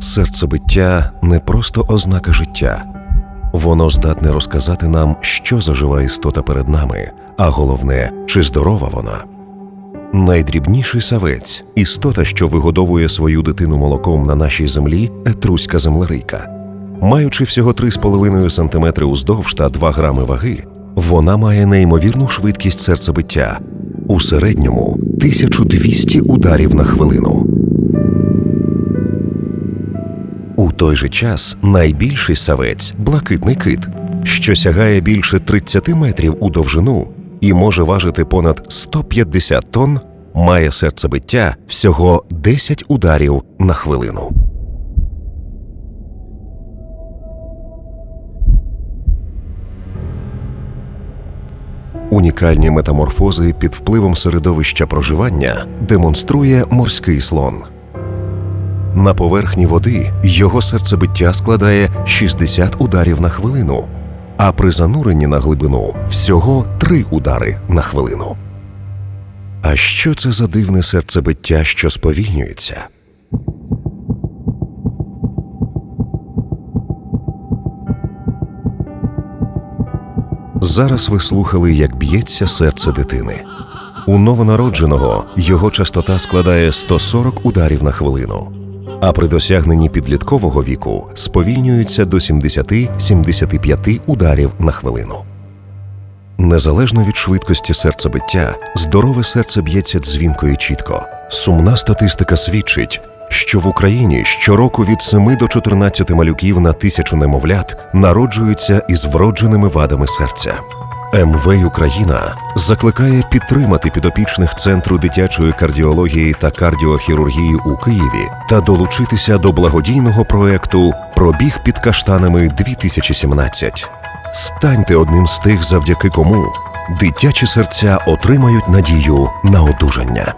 Серцебиття не просто ознака життя, воно здатне розказати нам, що за жива істота перед нами, а головне, чи здорова вона. Найдрібніший савець істота, що вигодовує свою дитину молоком на нашій землі, етруська землерийка. Маючи всього 3,5 см уздовж та 2 грами ваги, вона має неймовірну швидкість серцебиття у середньому 1200 ударів на хвилину. Той же час найбільший савець блакитний кит, що сягає більше 30 метрів у довжину і може важити понад 150 тонн, має серцебиття всього 10 ударів на хвилину. Унікальні метаморфози під впливом середовища проживання демонструє морський слон. На поверхні води його серцебиття складає 60 ударів на хвилину, а при зануренні на глибину всього 3 удари на хвилину. А що це за дивне серцебиття, що сповільнюється? Зараз ви слухали, як б'ється серце дитини. У новонародженого його частота складає 140 ударів на хвилину, а при досягненні підліткового віку сповільнюється до 70-75 ударів на хвилину. Незалежно від швидкості серцебиття, здорове серце б'ється дзвінко і чітко. Сумна статистика свідчить, що в Україні щороку від 7 до 14 малюків на тисячу немовлят народжуються із вродженими вадами серця. МВ Україна закликає підтримати підопічних центру дитячої кардіології та кардіохірургії у Києві та долучитися до благодійного проекту Пробіг під каштанами 2017. Станьте одним з тих, завдяки кому дитячі серця отримають надію на одужання.